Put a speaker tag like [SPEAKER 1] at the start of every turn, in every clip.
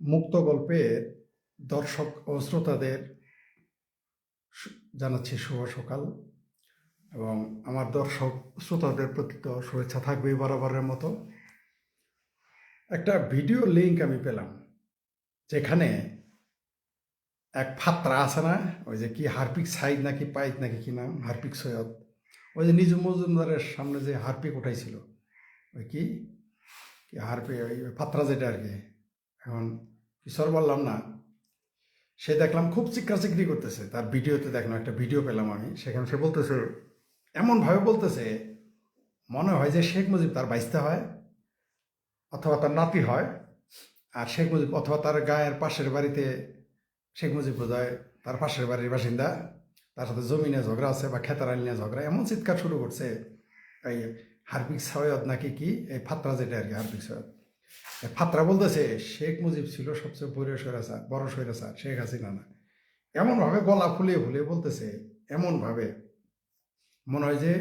[SPEAKER 1] মুক্ত গল্পের দর্শক ও শ্রোতাদের জানাচ্ছি শুভ সকাল। এবং আমার দর্শক শ্রোতাদের প্রতি তো শুভেচ্ছা থাকবেই বরাবরের মতো। একটা ভিডিও লিঙ্ক আমি পেলাম, যেখানে এক ফাত্রা আছে না, ওই যে কি হারপিক সাইদ নাকি পাইদ নাকি কি নাম, হারপিক সৈয়দ, ওই যে নিজু মজুমদারের সামনে যে হারপিক উঠাইছিল, ওই কি? কি হারপি, ওই ফাত্রা যেটা আর কি, এখন কিশোর বললাম না? সে দেখলাম খুব চিকরা করতেছে। তার ভিডিওতে দেখলাম, একটা ভিডিও পেলাম আমি, সেখানে সে বলতেছে, এমনভাবে বলতেছে, মনে হয় যে শেখ মুজিব তার বাইসতে হয় অথবা তার নাতি হয়, আর শেখ মুজিব অথবা তার গায়ের পাশের বাড়িতে শেখ মুজিব বোধহয় তার পাশের বাড়ির বাসিন্দা, তার সাথে জমিনে ঝগড়া আছে বা খেতারাল নিয়ে ঝগড়া, এমন চিৎকার শুরু করছে, এই হার্পিক সৈয়দ নাকি কি, এই ফাত্রা যেটা আর কি, হার্পিক সৈয়দ। ফাত্রা বলতেছে, শেখ মুজিব ছিল সবচেয়ে বড় স্বৈরাচার বড় স্বৈরাচার, শেখ হাসিনা না। এমনভাবে গলা ফুলিয়ে ফুলিয়ে বলতেছে, এমনভাবে মনে হয় যে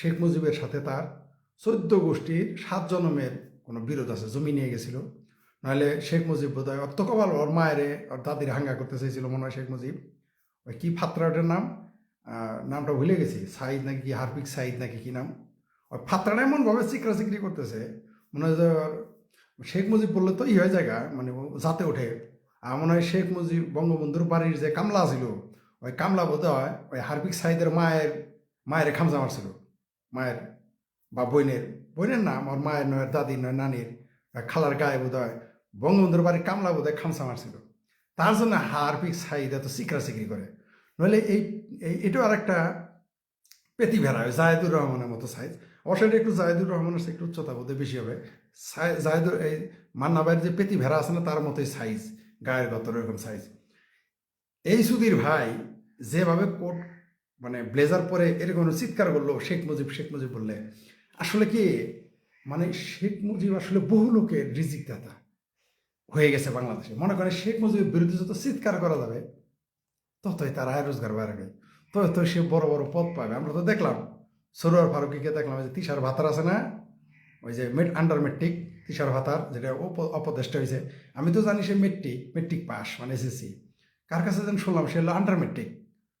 [SPEAKER 1] শেখ মুজিবের সাথে তার চোদ্দ গোষ্ঠীর সাত জনমের কোনো বিরোধ আছে, জমি নিয়ে গেছিল। নাহলে শেখ মুজিব বোধ হয় অত কবাল ওর মায়েরে, ওর দাদির হাঙ্গা করতে চাইছিল মনে হয় শেখ মুজিব। ওই কি ফাত্রাটার নাম? নামটা ভুলে গেছি সাইদ নাকি কি হারপিক সাইদ নাকি কি নাম? ওই ফাত্রাটা এমনভাবে চিকরা চিকরি করতেছে, মনে হয় যে শেখ মুজিব বললে তো ই হয়ে জায়গা মানে যাতে ওঠে। আর মনে হয় শেখ মুজিব বঙ্গবন্ধুর বাড়ির যে কামলা ছিল, ওই কামলা বোধ হয় ওই হারপিক সাইদের মায়ের মায়ের খামজা মারছিল। মায়ের বা বোনের বইনের না, আমার মায়ের নয় দাদির নয়, নানির খালার গায়ে বোধ হয় বঙ্গবন্ধুর বাড়ির কামলা বোধ হয় খামসা মারছিল। তার জন্য হারপিক সাইদ এত সিকরা সিকরি করে। নইলে এই এটাও আর একটা পেতি ভেড়া হয় জাহেদুর রহমানের মতো সাইজ অবশ্যই একটু জাহেদুর রহমানের একটু উচ্চতা বোধহয় বেশি হবে। সাই- এই মান্না ভাইয়ের যে পেতি ভেড়া আছে না, তার মতোই সাইজ গায়ের গত এরকম সাইজ এই সুধীর ভাই যেভাবে কোট মানে ব্লেজার পরে এরকম চিৎকার করল, শেখ মুজিব শেখ মুজিব বললে, আসলে কি মানে শেখ মুজিব আসলে বহু লোকের রিজিক দাতা হয়ে গেছে বাংলাদেশে। মনে করেন শেখ মুজিবের বিরুদ্ধে যত চিৎকার করা যাবে, ততই তার আয় রোজগার বাড়বে। তত সে বড় বড় পদ পাবে। আমরা তো দেখলাম, সরোয়ার ফারুকিকে দেখলাম যে তিসার ভাতার আছে না ওই যে মেট আন্ডার মেট্রিক তিসার ভাতার, যেটা অপদেষ্টা হয়েছে আমি তো জানি সে মেট্রিক মেট্রিক পাস মানে এসএসসি কার কাছে যেন শুনলাম, সে হলো আন্ডার মেট্রিক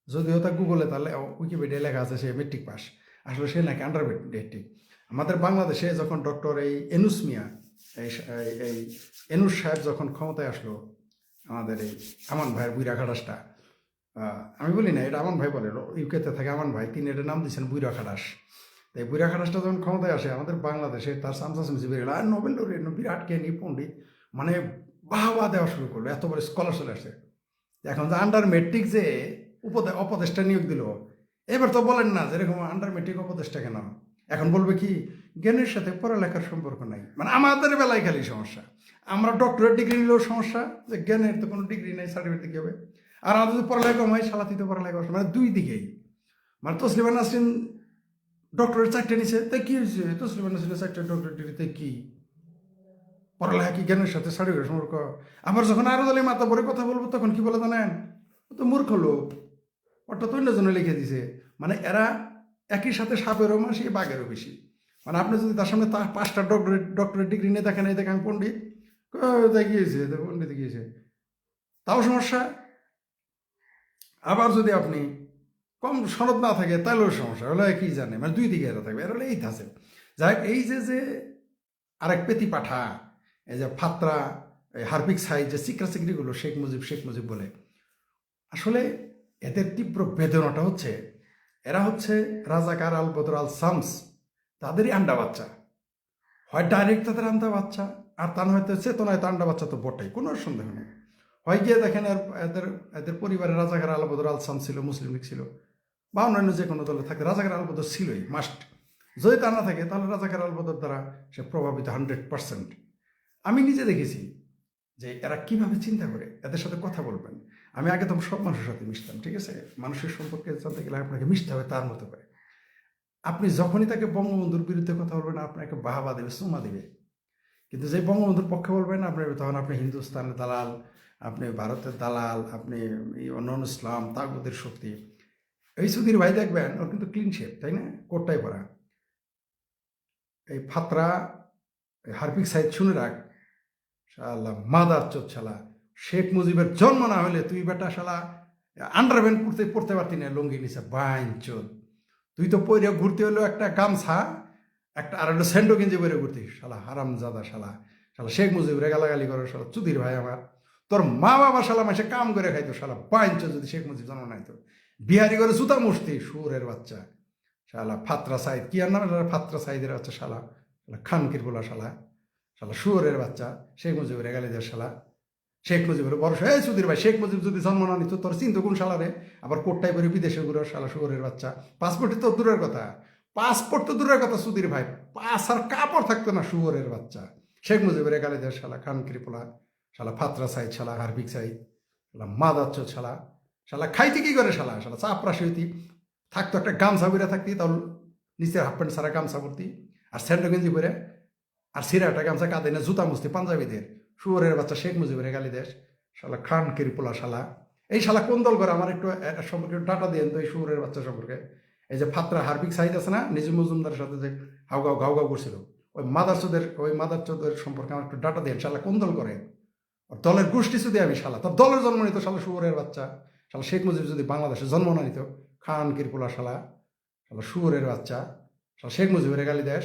[SPEAKER 1] যদিও তা গুগলে তাহলে উইকিপিডিয়া লেখা আছে সে মেট্রিক পাস আসলে সে নাকি আন্ডার মেট্রিক আমাদের বাংলাদেশে যখন ডক্টর এই এনুস মিয়া, এই এনুস সাহেব যখন ক্ষমতায় আসলো, আমাদের এই আমান ভাইয়ের বুইরা খাটাসটা আমি বলি না, এটা আমান ভাই বলে ইউকেতে থাকে আমান ভাই, তিনি এটা নাম দিয়েছেন বুইরা খাটাস তো এই বুইরা যখন ক্ষমতায় আসে, আমাদের বাংলাদেশে তার সামসা সামসি বেরিয়ে আর নোবেল লোরিয়েট বিরাট জ্ঞানী পণ্ডিত মানে বাহবা দেওয়া শুরু করল, এত বড় স্কলার চলে আসে। এখন যে আন্ডার মেট্রিক যে উপদে অপদেষ্টা নিয়োগ দিল, এবার তো বলেন না যে এরকম আন্ডার মেট্রিক অপদেষ্টা কেন? এখন বলবে কি, জ্ঞানের সাথে পড়ালেখার সম্পর্ক নাই। মানে আমাদের বেলায় খালি সমস্যা। আমরা ডক্টরেট ডিগ্রি নিলেও সমস্যা, যে জ্ঞানের তো কোনো ডিগ্রি নেই সার্টিফিকেট কি হবে? আর আমাদের যদি পড়ালেখা হয়, সালাতিতে পড়ালেখা মানে দুই দিকেই। মানে তসলিমা নাসরিন ডক্টরেট চারটে নিছে তাই কি হয়েছে তসলিমা নাসরিনের চারটে ডক্টরেট ডিগ্রি তাই কি? পড়ালেখা কি জ্ঞানের সাথে সার্টিফিকেট সম্পর্ক? আমার যখন আরও দলে মাথা পরে কথা বলব তখন কি বলে জানেন? ও তো মূর্খ লোক। তো অন্যজনে লিখে দিছে। মানে এরা একই সাথে সাপেরও মাসি বাঘেরও বেশি। মানে আপনি যদি তার সামনে তার পাঁচটা ডক্টরেট ডক্টরেট ডিগ্রি নিয়ে দেখেন এই দেখেন পণ্ডিত কই, গিয়েছে পণ্ডিত গিয়েছে তাও সমস্যা? আবার যদি আপনি কম সনদ না থাকে তাহলেও সমস্যা। হলো কি জানে? মানে দুই দিকে এরা থাকবে। এরা হলো এই আছে। যাই এই যে যে আরেক পেতি পাঠা, এই যে ফাত্রা হার্পিক সাইজ যে চিকরা চিকরিগুলো শেখ মুজিব শেখ মুজিব বলে, আসলে এদের তীব্র বেদনাটা হচ্ছে, এরা হচ্ছে রাজাকার আল বদর আল সামস তাদেরই আন্ডা বাচ্চা। হয় ডাইরেক্ট তাদের আন্ডা বাচ্চা, আর তা না হয়তো চেতনায় তো আন্ডা বাচ্চা তো বটেই, কোনো সন্দেহ নেই। হয় গিয়ে দেখেন এদের এদের পরিবারের রাজাকার আল বদর আল সাম ছিল, মুসলিম লীগ ছিল। বা অন্যান্য যে কোনো দলে থাকে, রাজাকার আল বদর ছিলই মাস্ট যদি তা না থাকে, তাহলে রাজাকার আল বদর দ্বারা সে প্রভাবিত হান্ড্রেড পার্সেন্ট আমি নিজে দেখেছি যে এরা কীভাবে চিন্তা করে, এদের সাথে কথা বলবেন। আমি আগে তো সব মানুষের সাথে মিশতাম, ঠিক আছে? মানুষের সম্পর্কে জানতে গেলে আপনাকে মিশতে হবে তার মতো করে। আপনি যখনই তাকে বঙ্গবন্ধুর বিরুদ্ধে কথা বলবেন, আপনাকে বাহাবা দেবে, সুমা দেবে। কিন্তু যে বঙ্গবন্ধুর পক্ষে বলবেন, আপনি তখন আপনি হিন্দুস্তানের দালাল, আপনি ভারতের দালাল, আপনি অন্য ইসলাম তাগুদের শক্তি। এই সুধীর ভাই দেখবেন, ওর কিন্তু ক্লিন শেপ তাই না? কোটটাই পরা। এই ফাতরা হার্পিক সাইড শুনে রাখ। শালা, মাদার চোদ শালা। শেখ মুজিবের জন্ম না হলে তুই বেটা শালা আন্ডারপ্যান্ট পড়তে পড়তে পারতি না লুঙ্গি নিচে, বাইন চোদ তুই তো পরে ঘুরতে হলো একটা গামছা, একটা আর একটা স্যান্ডো গেঞ্জি পরে ঘুরতি। শালা হারাম জাদা শালা। শালা, শেখ মুজিবের গালাগালি করে, শালা চুদির ভাই আমার। তোর মা বাবা শালা মাসে কাম করে খাইতো, শালা, বাইন চোদ যদি শেখ মুজিব জন্ম নাইতো বিহারি করে সুতা মুসতি সুরের বাচ্চা। শালা ফাত্রা সাইদ, কি আর নাম ফাত্রা সাইদের বাচ্চা শালা। শালা খানকির বলা শালা। শালা শুয়োরের বাচ্চা। শেখ মুজিবের গালিদের শালা। শেখ মুজিবের বড় এই সুধীর ভাই, শেখ মুজিব যদি জন্ম না নিত, তোর চিন্তা কোন শালারে আবার কোটটাই করে বিদেশে ঘুরে শালা শুয়োরের বাচ্চা। পাসপোর্টে তো দূরের কথা। পাসপোর্ট তো দূরের কথা সুধীর ভাই। পাস আর কাপড় থাকতো না শুয়োরের বাচ্চা। শেখ মুজিবের গালিদের শালা খানকির পোলা। শালা ফাত্রা সাইদ, শালা হারবিক সাইদ। শালা মাদাচ্ছ শালা। শালা খাইতে কি করে শালা? শালা চাপড়াশি হইতি। থাকতো একটা গামছা পরে থাকতি তাহলে নিচের হাফ প্যান্ট সারা গামছা পরতি। আর স্যান্ডো গেঞ্জি পরে, আর সিরা একটা গামছা কাঁদে না জুতা মুস্তি পাঞ্জাবিদের। শুয়োরের বাচ্চা শেখ মুজিবের গালি দেশ শালা খান কিরিপোলা শালা। এই শালা কোন দল করে? আমার একটু সম্পর্কে ডাটা দিয়েন তো এই শুয়োরের বাচ্চা সম্পর্কে। এই যে ফাত্রা হার্বিক সাহিদ আছে না, নিজু মজুমদারের সাথে যে হাউগাও ঘাউগাও করছিল, ওই মাদারচোদের ওই মাদারচোদের সম্পর্কে আমার একটু ডাটা দেন, শালা কোন দল করে? দলের গোষ্ঠী শুধু আমি শালা, তোর দলের জন্ম নিত শালা শুয়োরের বাচ্চা। শালা শেখ মুজিব যদি বাংলাদেশে জন্ম না নিত, খান, কিরপুলা শালা শালা শুয়োরের বাচ্চা, শালা শেখ মুজিবের গালি দেশ,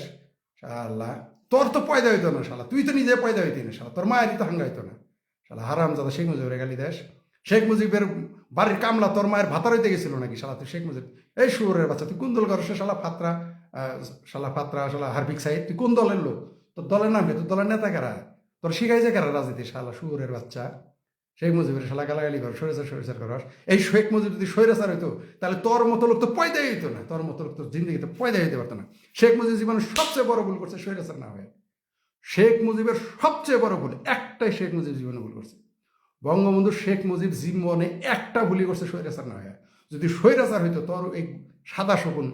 [SPEAKER 1] শালা, তোর তো পয়দা হইতো না শালা, তুই তো নিজে পয়দা হইতি না শালা, তোর মায়ের তো হাঙ্গা হইতো না। শালা হারাম দাদা শেখ মুজিবের গালি দেশ, শেখ মুজিবের বাড়ির কামলা তোর মায়ের ভাতার হইতে গেছিল নাকি শালা তুই শেখ মুজিব, এই শুয়োরের বাচ্চা, তুই কোন দল করো সে শালা ফাত্রা শালা ফাত্রা, শালা হার্বিক সাহিদ তুই কোন দলের লোক? তোর দলের নাম তোর দলের নেতা কারা? তোর শিখাইছে কারা রাজনীতি শালা শুয়োরের বাচ্চা? শেখ মুজিবের শালা গালাগালি কর সরেচার সরেচার করস এই শেখ মুজিব যদি সরেচার হইতো, তাহলে তোর মতো লোক তো পয়দাই হইতো না, তোর মতো লোক তো জিন্দগিতে পয়দা হইতে পারতো না। শেখ মুজিব জীবনে সবচেয়ে বড় ভুল করছে সরেচার না হয়ে। শেখ মুজিবের সবচেয়ে বড় ভুল, একটাই শেখ মুজিব জীবনে ভুল করছে। বঙ্গবন্ধু শেখ মুজিব জীবনে একটা ভুলই করছে স্বৈরাচার না হয়ে। যদি স্বৈরাচার হইতো, তোর এই সাদা শকুন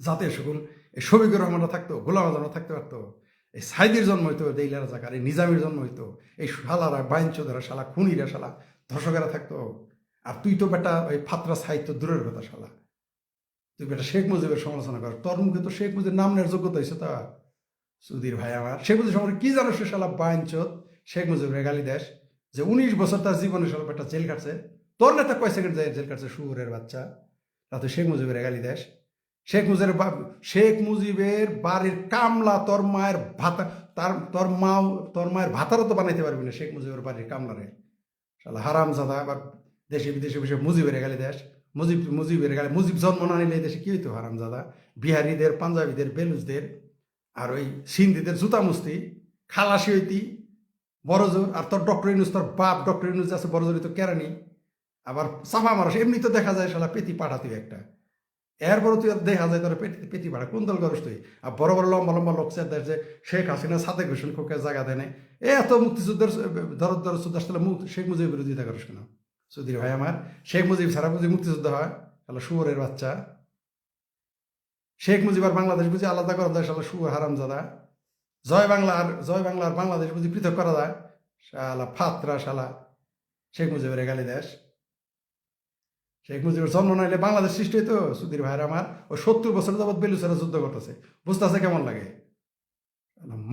[SPEAKER 1] জাতের শকুন, এই শফিকুর রহমানরা থাকতো, গোলাম আজমরা থাকতে পারতো এই সাইদির জন্ম হইতো দেইলা রাজাকার এই নিজামের জন্ম হইতো এই শালারা বাইন চোদারা শালা খুনিরা, শালা ধর্ষকেরা থাকতো। আর তুই তো বেটা ওই ফাতরা সাহিত্য দূরের কথা, শালা। তুই বেটা শেখ মুজিবের সমালোচনা কর। তোর মুখে তো শেখ মুজিবের নাম নেওয়ার যোগ্যতা হয়েছে তা। সুধীর ভাই আমার। শেখ মুজিব সম্পর্কে কি জানো সে শালা বাইন চোদ শেখ মুজিবের গালি দেশ। যে উনিশ বছর তার জীবনে শালা বেটা জেল কাটছে তোর নেতা কয় সেকেন্ড জেল কাটছে শুয়োরের বাচ্চা। তা তুই শেখ মুজিবের গালি দেশ। শেখ মুজিবের শেখ মুজিবের বাড়ির কামলা তোর মায়ের ভাতা তার তোর মাও তোর মায়ের ভাতারও তো বানাইতে পারবি না শেখ মুজিবের বাড়ির কামলারে। শালা হারাম জাদা, আবার দেশে বিদেশে বসে মুজিবের গালি দেশ মুজিব মুজিবের গালি মুজিব জন্ম না নিলে দেশে কী হইতো হারাম জাদা? বিহারিদের, পাঞ্জাবিদের, বেলুচদের, আর ওই সিন্ধিদের জুতা মুস্তি খালাসি হইতি বড়জোর আর তোর ডক্টর ইনুস তোর বাপ ডক্টর ইনুস আছে, বড় জোরই তো কেরানি। আবার সাফা মারস এমনি তো দেখা যায় শালা, পেতি পাঠাতি একটা। এরপরে তুই দেখা যায় তোর পেটি পেটি ভাড়া। কোন দল করস তুই? আর বড় বড় লম্বা লম্বা লোক দেয় যে শেখ হাসিনা সাথে ঘোষণ খোকে জায়গা দেয় এ এত মুক্তিযুদ্ধের দরদ দরদ যুদ্ধ আসলে মুখ শেখ মুজিবের বিরোধিতা করিস কেন? সুধীর ভাই আমার। শেখ মুজিব সারা বুঝি মুক্তিযুদ্ধ হয়? তাহলে শুয়োরের বাচ্চা। শেখ মুজিব আর বাংলাদেশ বুঝি আলাদা করা যায়, শালা শুয়োর হারামজাদা জয় বাংলা আর জয় বাংলা আর বাংলাদেশ বুঝি পৃথক করা যায়। শালা ফাতরা শালা। শেখ মুজিবের গালি দেশ শেখ মুজিবের জন্ম নাইলে বাংলাদেশ সৃষ্টি হইতো, সুধীর ভাইয়ের আমার। ও সত্তর বছর যাবৎ বেলুচেরা যুদ্ধ করতেছে। বুঝতেছে কেমন লাগে?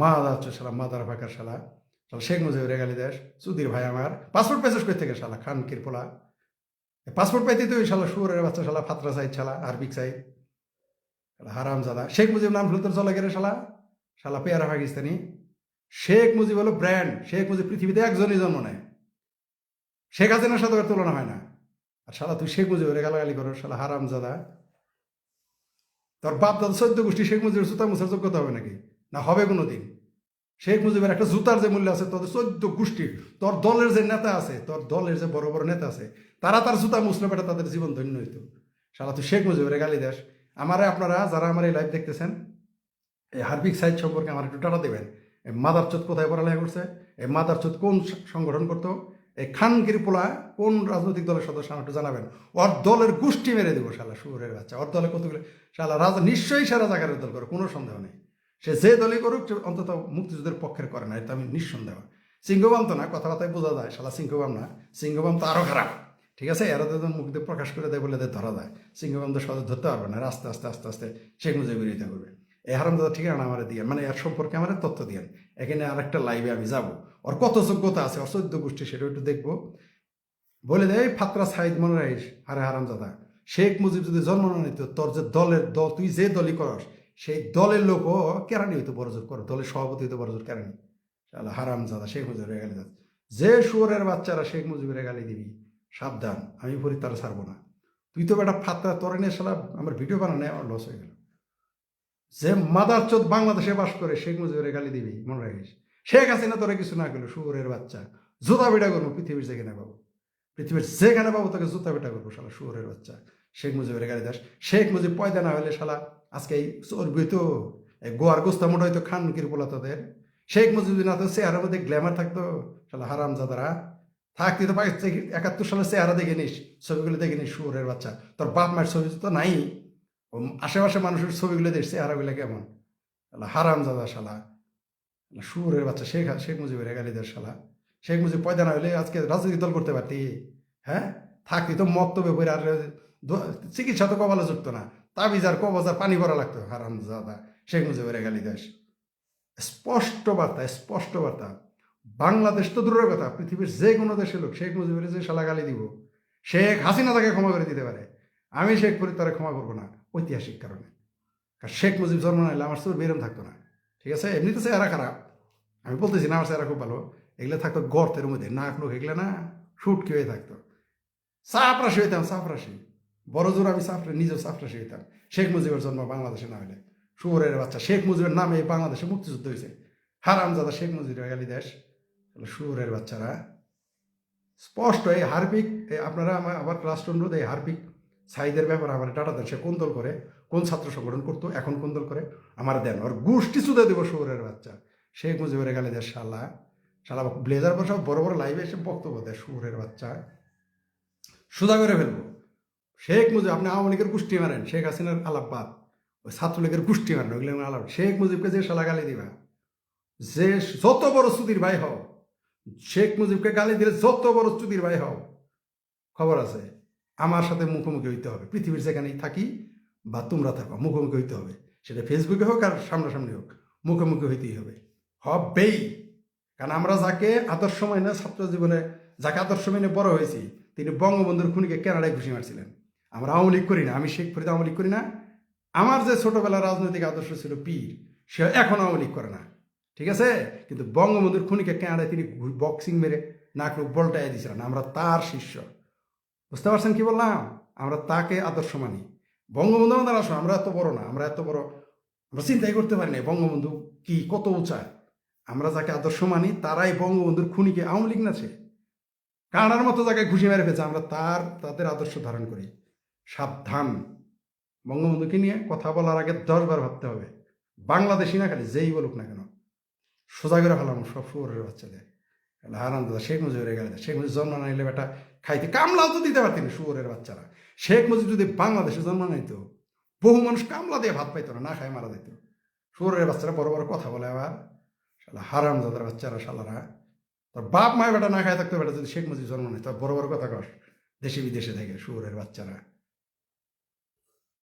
[SPEAKER 1] মা যাচ্ছে শালা, মাদার ফাঁকার শালা। শালা, শেখ মুজিবের গালি দেশ, সুধীর ভাই আমার। পাসপোর্ট পেসেস কই থেকে শালা? খান কিরপোলা পাসপোর্ট পাইতে তো ওই শালা শুয়োরের বাচ্চা, শালা ফাতরা সাইড শালা আরবিক সাইড হারাম জাদা শেখ মুজিব নাম শুনতে চলে গেলে শালা? শালা পেয়ারা পাকিস্তানি। শেখ মুজিব হলো ব্র্যান্ড। শেখ মুজিব পৃথিবীতে একজনই জন্ম নেয়। শেখ হাসিনার সাথে তুলনা হয় না। আর শালা, তুই শেখ মুজিবের গালাগালি করো, শালা, হারাম জাদা। তোর বাপ দাদা চোদ্দ গোষ্ঠী শেখ মুজিবের জুতা মুছার যোগ্যতা হবে নাকি? না হবে কোনো দিন শেখ মুজিবের একটা জুতার যে মূল্য আছে, তোদের চোদ্দ গোষ্ঠী তোর দলের যে নেতা আছে, তোর দলের যে বড় বড় নেতা আছে, তারা তার জুতা মুছলে বেটা তাদের জীবন ধন্য হইতো। শালা, তুই শেখ মুজিবের গালি দেশ আমারে আপনারা, যারা আমার এই লাইভ দেখতেছেন, এই হার্বিক সাইজ সম্পর্কে আমার একটু টাটা দেবেন। এই মাদার চোদ কোথায় পড়ালেখা করছে? এই মাদার চোদ কোন সংগঠন করতো? এই খানগিরি পোলা কোন রাজনৈতিক দলের সদস্য আমার একটু জানাবেন? ওর দলের গোষ্ঠী মেরে দেবো শালা শুয়োরের বাচ্চা। ওর দলে কতগুলো শালা রাজা নিশ্চয়ই সে রাজাকারের দল করে, কোনো সন্দেহ নেই। সে যে দলই করুক অন্তত মুক্তিযুদ্ধের পক্ষের করে না, এটা আমি নিঃসন্দেহ। সিংহবাম তো না, কথাবার্তায় বোঝা যায়, শালা সিংহবাম না। সিংহবাম তো আরও খারাপ। ঠিক আছে? এরা তো মুখ দিয়ে প্রকাশ করে দেয় বলে এদের ধরা যায়। সিংহবাম তো সহজে ধরতে পারবে না, আস্তে আস্তে আস্তে আস্তে শেখ মুজিব বিরোধিতা করবে। এ হারাম দাদা ঠিকানা আমার দিয়ে মানে এর সম্পর্কে আমার তথ্য দিয়ে এখানে আরেকটা লাইভে আমি যাব। ওর কত যোগ্যতা আছে? ওর গোষ্ঠী, সেটা একটু দেখব। বলে দেয় ফাতরা সাইদ মনে রাখিস, হারে হারাম দাদা শেখ মুজিব যদি জন্ম না নিত, তোর যে দলের দল তুই যে দলই করস, সেই দলের লোকও কেরানি হইতো, বড়জোর করে। দলের সভাপতি হইতো, বড়জোর কেরানি। শালা হারাম দাদা শেখ মুজিবের গালি দাদা যে শুয়োরের বাচ্চারা শেখ মুজিবের গালি দিবি, সাবধান, আমি পরি তারা ছাড়বো না। তুই তো বেটা ফাতরা, তোর নিয়ে শালা আমার ভিডিও বানানো আমার লস হয়ে গেল। যে মাদার চোদ বাংলাদেশে বাস করে, শেখ মুজিবের গালি দিবি, মনে রাখিস? শেখ হাসিনা তোরা কিছু না করল, শুয়োরের বাচ্চা। জুতা বেটা করব, পৃথিবীর যেখানে পাবো পৃথিবীর যেখানে পাবো তোকে জুতা বেটা করব, শালা, শুয়োরের বাচ্চা। শেখ মুজিবের গাড়ি দাস শেখ মুজিব পয়দা না হলে, শালা, আজকে এই চর্বি তো গোয়ার গোস্তা মোটা হয়তো খান কির পোলা তোদের। শেখ মুজিব না তো চেহারার মধ্যে গ্ল্যামার থাকতো, শালা হারাম জাদারা থাকতে তো একাত্তর সালের চেহারা দেখে নিস, ছবিগুলো দেখে নিস, শুয়োরের বাচ্চা। তোর বাপ মায়ের ছবি তো নাই। আশেপাশে মানুষের ছবিগুলো দেখছে চেহারাগুলো কেমন। হারাম জাদা শালা। শুয়োরের বাচ্চা শেখ শেখ মুজিবের গালিদের শালা। শেখ মুজিব পয়দা না হলে আজকে রাজনৈতিক দল করতে পারতি। হ্যাঁ? থাকতি তো মক্তবে বই আর চিকিৎসা তো কপালে যুক্ত না। তাবিজ আর কবজ আর পানি ভরা লাগতো। হারাম জাদা। শেখ মুজিবের গালি দেশ স্পষ্ট বার্তা স্পষ্ট বার্তা। বাংলাদেশ তো দূরের কথা। পৃথিবীর যে কোনো দেশের লোক শেখ মুজিবের যে শালা গালি দিব, শেখ হাসিনা তাকে ক্ষমা করে দিতে পারে। আমি শেখ ফরিদ তারা ক্ষমা করব না, ঐতিহাসিক কারণে। কারণ শেখ মুজিব জন্ম নাইলে আমার চোর বেরম থাকতো না। ঠিক আছে? এমনিতে চেহারা খারাপ। আমি বলতেছি, না আমার খুব ভালো। এগুলো থাকতো গর্তের মধ্যে। নাক লোক এগুলো না শুটকি হয়ে থাকতো। চাপরাশি হইতাম চাপরাশি বড় জোর আমি চাপরা নিজেও চাপরাশি হইতাম। শেখ মুজিবের জন্ম বাংলাদেশে না হলে শুয়োরের বাচ্চা। শেখ মুজিবের নামে বাংলাদেশে মুক্তিযুদ্ধ হয়েছে হারামজাদা শেখ মুজিবের গালি দেশ। শুয়োরের বাচ্চারা স্পষ্ট এই হার্পিক আপনারা আমার আবার ক্লাস অনুরোধ এই হার্পিক সাইদের ব্যাপারে আমার ডাটা দেন। সে কোন দল করে, কোন ছাত্র সংগঠন করতো, এখন কোন দল করে, আমার দেন। ওর গোষ্ঠী চুদে দেবো শুয়োরের বাচ্চা। শেখ মুজিবের গালি দেশ শালা। শালা ব্লেজার বসে বড় বড় লাইভে এসে বক্তব্য দেয় শুয়োরের বাচ্চা। সুদা করে ফেলব। শেখ মুজিব আপনি আওয়ামী লীগের গোষ্ঠী মারেন, শেখ হাসিনার আলাপ বাদ ওই ছাত্রলীগের গোষ্ঠী মারেন, ওইগুলো আলাপ। শেখ মুজিবকে যে শালা গালি দিবা, যে যত বড় সুদীর ভাই হও, শেখ মুজিবকে গালি দিলে যত বড় চুদির ভাই হও, খবর আছে, আমার সাথে মুখোমুখি হইতে হবে। পৃথিবীর যেখানেই থাকি বা তোমরা থাকো, মুখোমুখি হইতে হবে। সেটা ফেসবুকে হোক আর সামনাসামনি হোক, মুখোমুখি হইতেই হবে। হবেই। কারণ আমরা যাকে আদর্শ মাইনে ছাত্র জীবনে যাকে আদর্শ মাইনে বড় হয়েছি, তিনি বঙ্গবন্ধুর খুনিকে কেনাডায় ঘুষি মারছিলেন। আমরা আওয়ামী লীগ করি না, আমি শেখ ফরিদ আওয়ামী লীগ করি না। আমার যে ছোটবেলার রাজনৈতিক আদর্শ ছিল পীর সে এখন আওয়ামী লীগ করে না। ঠিক আছে? কিন্তু বঙ্গবন্ধুর খুনিকে কেনাডায় তিনি বক্সিং মেরে নাক বলটাই দিয়েছিলেন। আমরা তার শিষ্য। বুঝতে পারছেন কি বললাম? আমরা তাকে আদর্শ মানি। বঙ্গবন্ধু আমাদের আসো আমরা এত বড় না, আমরা এত বড়, আমরা চিন্তাই করতে পারি না বঙ্গবন্ধু কি কত উঁচা। আমরা যাকে আদর্শ মানি, তারাই বঙ্গবন্ধুর খুনিকে আওয়ামী লীগ নাছে কানাডার মতো জায়গায় ঘুষি মেরে ফেলছে, আমরা তার, তাদের আদর্শ ধারণ করি। সাবধান। বঙ্গবন্ধুকে নিয়ে কথা বলার আগে দশবার ভাবতে হবে। বাংলাদেশি না, খালি যেই বলুক না কেন। সোজা করে ফেলাম সব শুয়োরের বাচ্চাদের। হারান দাদা, শেখ মুজিবের গেলে শেখ মুজিব জন্ম না নিলে বেটা খাইতে কামলাও তো দিতে পারতেন শুয়োরের বাচ্চারা। শেখ মুজিব যদি বাংলাদেশে জন্ম নিত, বহু মানুষ কামলা দিয়ে ভাত পাইতো না না খায় মারা দিত। শুয়োরের বাচ্চারা বড় বড় কথা বলে আবার। হারাম দাদার বাচ্চারা শালারা। তার বাপ মায় বেটা না খায় থাকতো বেটা যদি শেখ মুজিব জন্ম নেয়, তার বড় বড় কথা কর দেশে বিদেশে থেকে শুয়োরের বাচ্চারা।